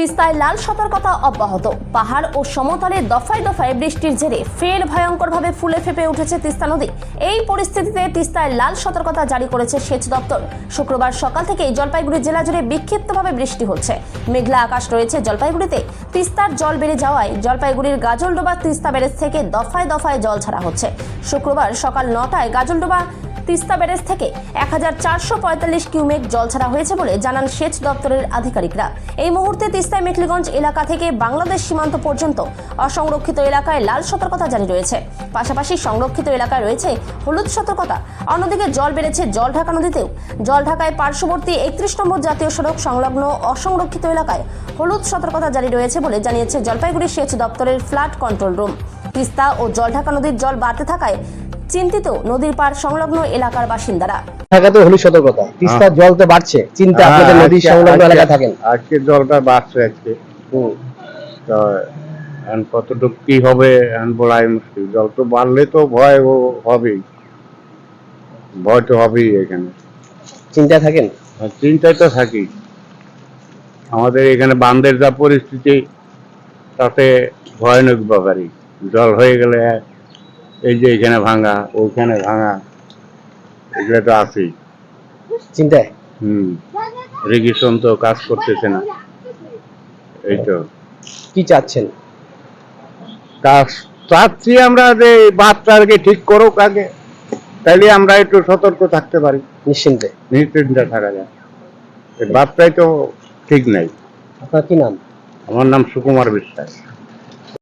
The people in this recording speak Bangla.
তিস্তায় লাল সতর্কতা অব্যাহত। পাহাড় ও সমতলে দফায় দফায় বৃষ্টির জেরে ফের ভয়ঙ্করভাবে ফুলে ফেপে উঠেছে তিস্তা নদী। এই পরিস্থিতিতে তিস্তায় লাল সতর্কতা জারি করেছে সেচ দপ্তর। শুক্রবার সকাল থেকেই জলপাইগুড়ি জেলা জুড়ে বিক্ষিপ্তভাবে বৃষ্টি হচ্ছে। মেঘলা আকাশ রয়েছে জলপাইগুড়িতে। তিস্তার জল বেড়ে যাওয়ায় জলপাইগুড়ির গাজলডোবা তিস্তা ব্যারেজ থেকে দফায় দফায় জল ছাড়া হচ্ছে। শুক্রবার সকাল নটায় গাজলডোবা তিস্তা ব্যারেজ থেকে এক হাজার চারশো পঁয়তাল্লিশ কিউমেক জল ছাড়া হয়েছে বলে জানান সেচ দপ্তরের আধিকারিকরা। এই মুহূর্তে তিস্তায় মেখলিগঞ্জ এলাকা থেকে বাংলাদেশ সীমান্ত পর্যন্ত অসংরক্ষিত এলাকায় লাল সতর্কতা জারি রয়েছে। পাশাপাশি সংরক্ষিত এলাকায় রয়েছে হলুদ সতর্কতা। অন্যদিকে জল বেড়েছে জল ঢাকা নদীতেও। জল ঢাকায় পার্শ্ববর্তী একত্রিশ নম্বর জাতীয় সড়ক সংলগ্ন অসংরক্ষিত এলাকায় হলুদ সতর্কতা জারি রয়েছে বলে জানিয়েছে জলপাইগুড়ি সেচ দপ্তরের ফ্লাড কন্ট্রোল রুম। তিস্তা ও জলঢাকা নদীর জল বাড়তে থাকায় চিন্তিত নদীর পাড় সংলগ্ন এলাকার বাসিন্দারা। ঢাকাতে হলুদ সতর্কতা। তিস্তার জল তো বাড়ছে চিন্তা হ্যাঁ, আপনাদের নদীর সংলগ্ন এলাকায় থাকেন। আজকে জলটা বাড়ছে আজকে। তো এখন কতটুকু কি হবে এখন বলাই মুশকিল। জল তো বাড়লে তো ভয় ও- হবেই। ভয় তো হবেই এখানে। চিন্তায় থাকেন? চিন্তায় তো থাকি। আমাদের এখানে বান্ধের যা পরিস্থিতি তাতে ভয়ানক ব্যাপারই। জল হয়ে গেলে এই যে এখানে ভাঙা ওইখানে ভাঙা এগুলো তো আছেই। চিন্তায়? হুম রেগিশন তো কাজ করতেছে না। এই তো। কি চাচ্ছেন? কাজ চাচ্ছি আমরা যে বাচ্চাকে ঠিক করুক আগে তাইলে আমরা একটু সতর্ক থাকতে পারি। নিশ্চিন্তে? নিশ্চিন্তে থাকা যায়। বাচ্চাই তো ঠিক নাই। আপনার কি নাম? আমার নাম সুকুমার বিশ্বাস।